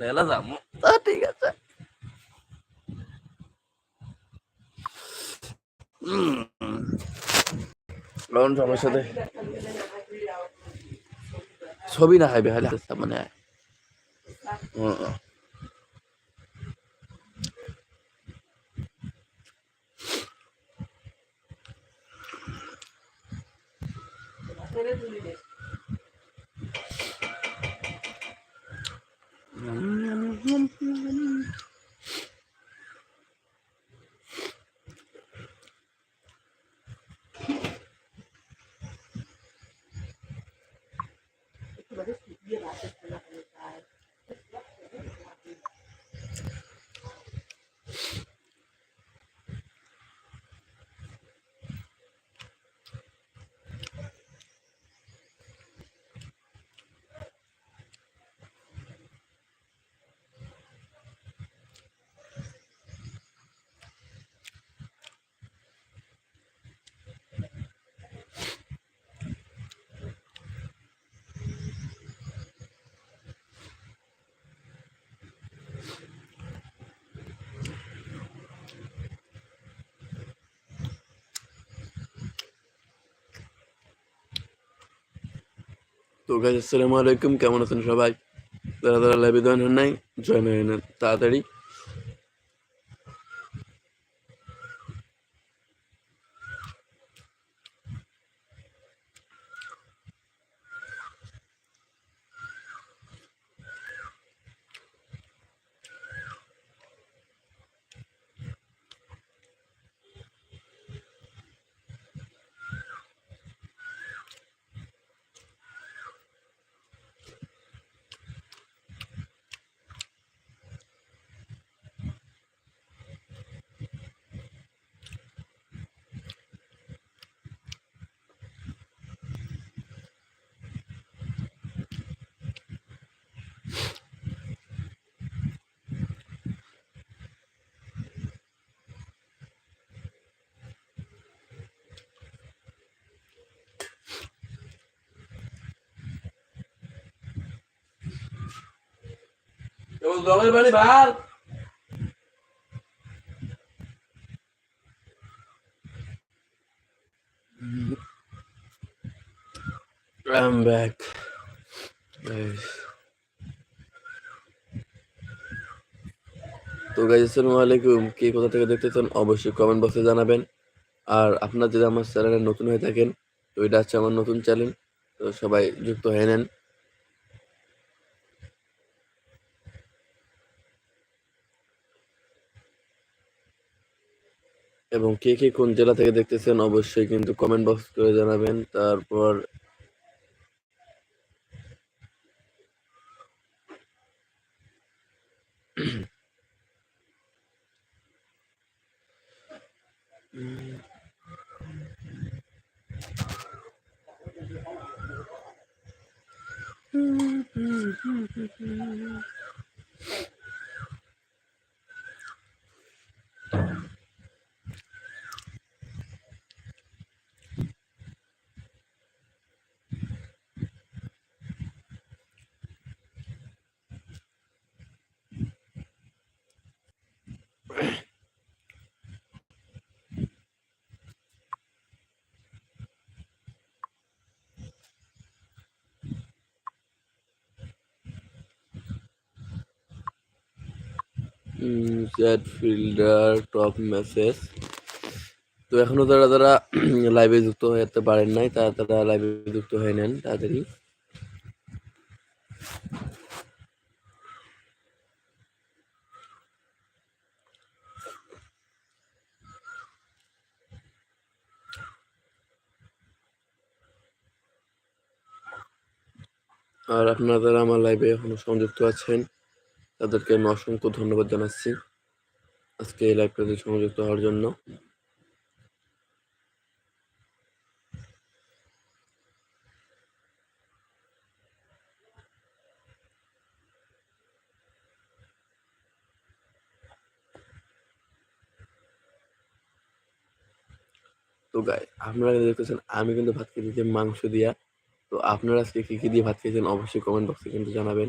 তাহলে যাব তা ঠিক আছে লোন কোন সমস্যা নেই ছবি না হাইবে হাইলে মানে তো গাইজ আসসালামু আলাইকুম। কেমন আছেন সবাই? যারা যারা লাইভে জয়েন হন নাই জয়েন হয়ে নেন, তাড়াতাড়ি। ভালো I'm back. তো গাইজ আসসালামু আলাইকুম। কে কোথা থেকে দেখতেছেন অবশ্যই কমেন্ট বক্সে জানাবেন। আর আপনারা যদি আমার চ্যানেলে নতুন হয়ে থাকেন, তো এটা হচ্ছে আমার নতুন চ্যানেল তো সবাই যুক্ত হয়ে নেন। এবং কে কে কোন জেলা থেকে দেখতেছেন অবশ্যই কিন্তু কমেন্ট বক্স করে জানাবেন। তারপর চ্যাট ফিল্ডার টপ মেসেজ তো এখনও যারা যারা লাইভে যুক্ত হয়ে যেতে পারেন নাই, তারা তারা লাইভে যুক্ত হয়ে নেন তাড়াতাড়ি। আর আপনারা যারা আমার লাইভে এখনও সংযুক্ত আছেন তাদেরকে আমি অসংখ্য ধন্যবাদ জানাচ্ছি আজকে এই লাইভটাতে সংযুক্ত হওয়ার জন্য। তো গাই আপনারা দেখতেছেন, আমি কিন্তু ভাত খেয়েছি মাংস দিয়া। তো আপনারা আজকে কি কি দিয়ে ভাত খেয়েছেন অবশ্যই কমেন্ট বক্সে কিন্তু জানাবেন।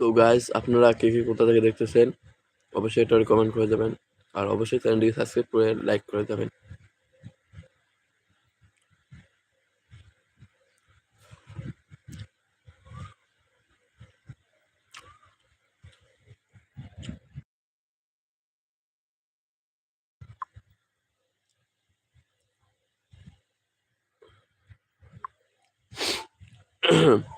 তো গাইজ আপনারা কে কে কোথা থেকে দেখতেছেন অবশ্যই এটা কমেন্ট করে যাবেন আর অবশ্যই চ্যানেলটিকে সাবস্ক্রাইব করে লাইক করে যাবেন উম,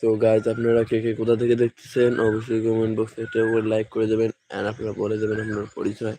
তো গাইজ আপনারা কে কে কোথা থেকে দেখতেছেন, অবশ্যই কমেন্ট বক্সে একটা করে লাইক করে দেবেন আর আপনারা বলে দেবেন আপনার পরিচয়।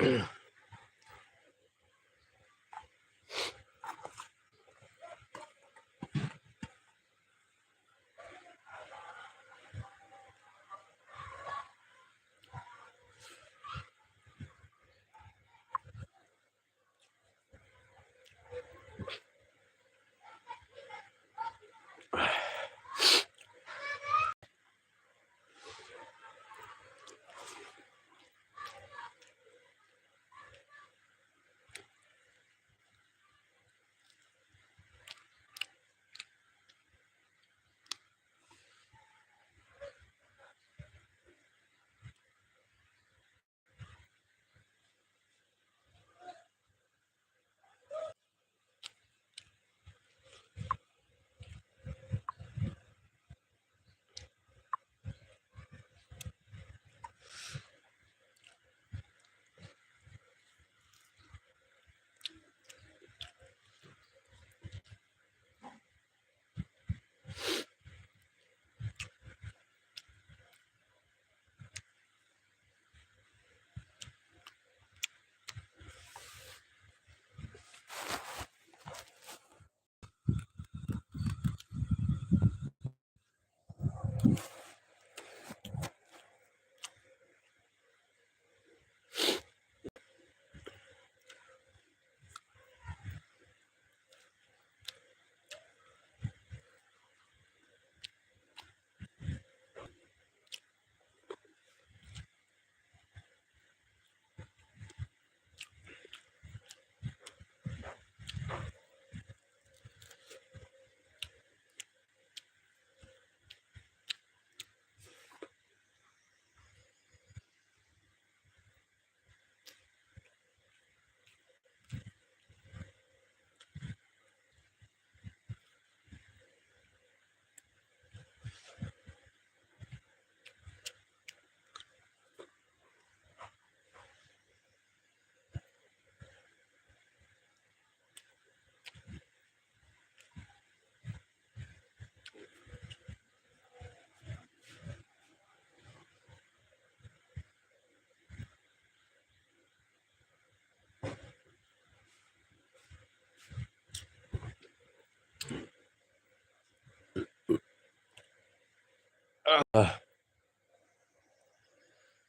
Yeah.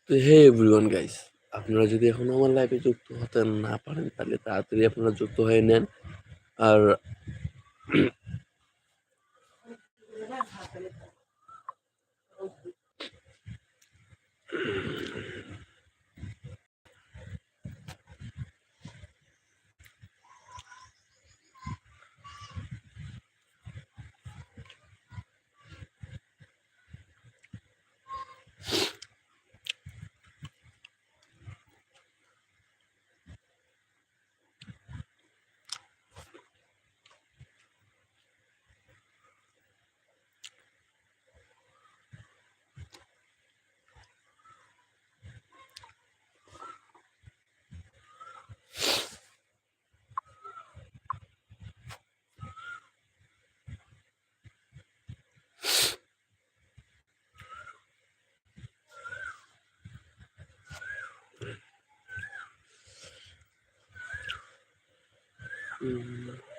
তো হে এভরিওয়ান গাইস আপনারা যদি এখন আমার লাইফে যুক্ত হতে না পারেন, তাহলে তাড়াতাড়ি আপনারা যুক্ত হয়ে নেন। আর 嗯。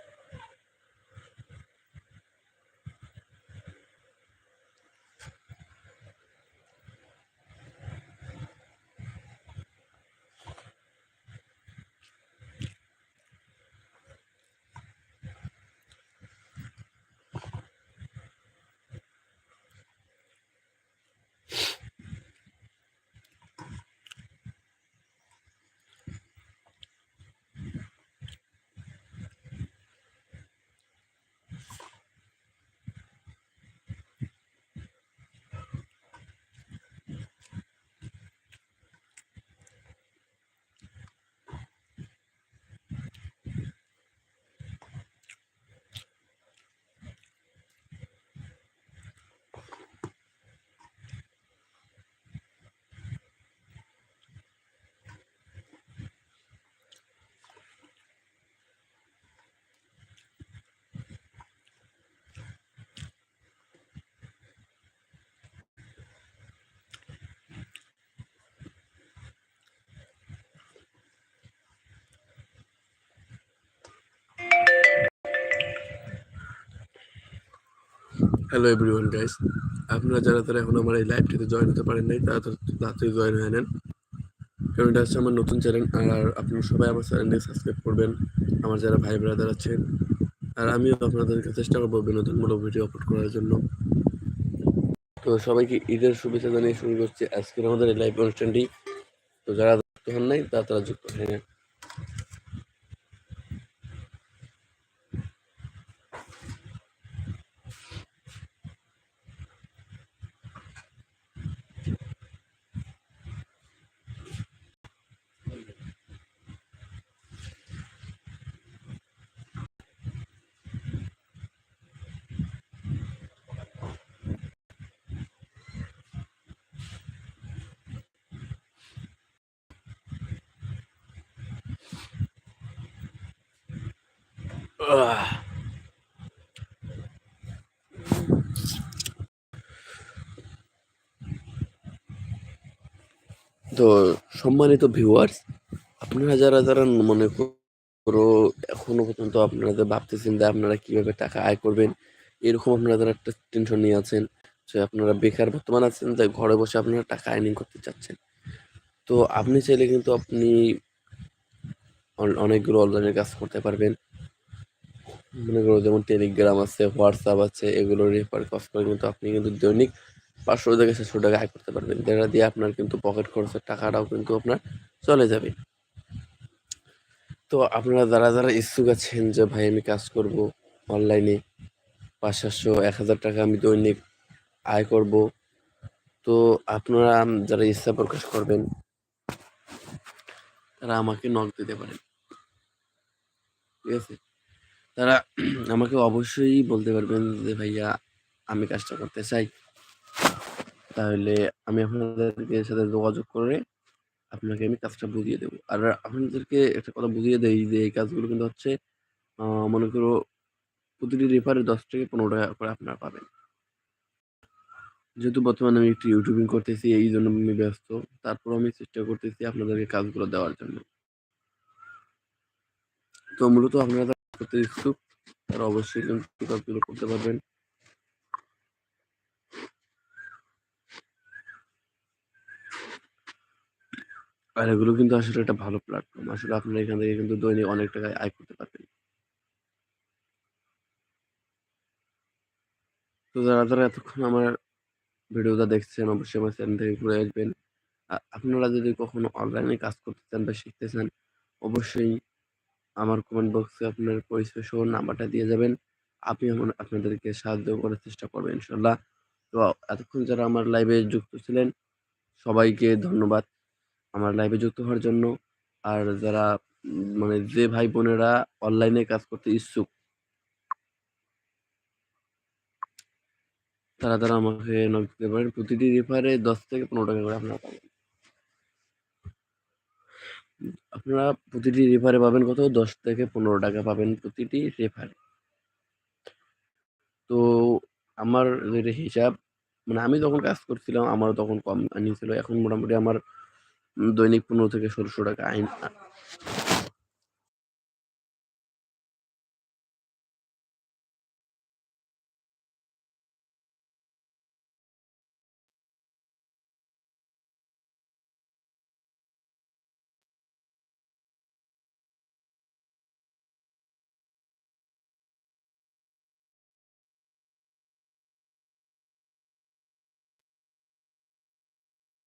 হ্যালো এভরিওয়ান গাইস আপনারা যারা তারা এখন আমার এই লাইভটিতে জয়েন হতে পারেন নাই, তারা তাড়াতাড়ি জয়েন হয়ে নেন। কারণ এটা হচ্ছে আমার নতুন চ্যানেল আর আপনারা সবাই আমার চ্যানেলকে সাবস্ক্রাইব করবেন। আমার যারা ভাই ব্রাদার আছেন, আর আমিও আপনাদেরকে চেষ্টা করব বিনোদনমূলক ভিডিও আপলোড করার জন্য। তো সবাইকে ঈদের শুভেচ্ছা জানিয়ে শুরু করছি আজকের আমাদের এই লাইভ অনুষ্ঠানটি। তো যারা যুক্ত হন নাই, তারা তারা যুক্ত হয়ে নেন। তো সম্মানিত ভিউয়ার্স আপনারা যারা যারা মনে করো এখনও পর্যন্ত আপনারা যে ভাবতেছেন যে আপনারা কীভাবে টাকা আয় করবেন, এরকম আপনারা যারা একটা টেনশন নিয়ে আছেন যে আপনারা বেকার বর্তমান আছেন যে ঘরে বসে আপনারা টাকা আর্নিং করতে চাচ্ছেন। তো আপনি চাইলে কিন্তু আপনি অনেকগুলো অনলাইনে কাজ করতে পারবেন। মনে করো যেমন টেলিগ্রাম আছে হোয়াটসঅ্যাপ আছে, এগুলো রেফার কাজ করে কিন্তু আপনি কিন্তু দৈনিক পাঁচশো থেকে ছশো টাকা আয় করতে পারবেন। যেটা দিয়ে আপনার কিন্তু পকেট খরচের টাকাটাও কিন্তু আপনার চলে যাবে। তো আপনারা যারা যারা ইচ্ছুক আছেন যে, ভাই, আমি কাজ করব অনলাইনে পাঁচ সাতশো এক হাজার টাকা আমি দৈনিক আয় করব। তো আপনারা যারা ইচ্ছা প্রকাশ করবেন, তারা আমাকে নক দিতে পারেন। ঠিক আছে? তারা আমাকে অবশ্যই বলতে পারবেন যে, ভাইয়া, আমি কাজটা করতে চাই। তাহলে আমি আপনাদেরকে সাথে যোগাযোগ করে আপনাকে আমি কাজটা বুঝিয়ে দেবো। আর আপনাদেরকে একটা কথা বুঝিয়ে দেই যে, এই কাজগুলো কিন্তু হচ্ছে মনে করো প্রতিটি রেফারে দশ থেকে পনেরো টাকা করে আপনারা পাবেন। যেহেতু বর্তমানে আমি একটু ইউটিউবিং করতেছি, এই জন্য আমি ব্যস্ত। তারপর আমি চেষ্টা করতেছি আপনাদেরকে কাজগুলো দেওয়ার জন্য। তো মূলত আপনারা করতে ইচ্ছুক, তারা অবশ্যই কিন্তু কাজগুলো করতে পারবেন। আর এগুলো কিন্তু আসলে একটা ভালো প্ল্যাটফর্ম আসলে আপনারা এখান থেকে কিন্তু দৈনিক অনেক টাকায় আয় করতে পারবেন। তো যারা যারা এতক্ষণ আমার ভিডিওটা দেখছেন, অবশ্যই আমার চ্যানেল থেকে ঘুরে আসবেন। আপনারা যদি কখনো অনলাইনে কাজ করতে চান বা শিখতে চান, অবশ্যই আমার কমেন্ট বক্সে আপনার পরিচয় সহ নাম্বারটা দিয়ে যাবেন। আমার আপনাদেরকে সাহায্য করার চেষ্টা করব ইনশাআল্লাহ। তো এতক্ষণ যারা আমার লাইভে যুক্ত ছিলেন, সবাইকে ধন্যবাদ আমার লাইভে যুক্ত হওয়ার জন্য। আর যারা মানে যে ভাই-বোনেরা অনলাইনে কাজ করতে ইচ্ছুক তারা, তারা আমাকে নক দিতে পারেন। প্রতিটি রেফারে ১০ থেকে ৳১৫ করে আপনারা পাবেন। আপনারা প্রতিটি রেফারে পাবেন কত? দশ থেকে ৳১৫ পাবেন প্রতিটি রেফারে। তো আমার যেটা হিসাব মানে আমি যখন কাজ করছিলাম আমার তখন কম আর্নিং ছিল। এখন মোটামুটি আমার দৈনিক ৳১৫ থেকে ৳১৬০০ আইন আ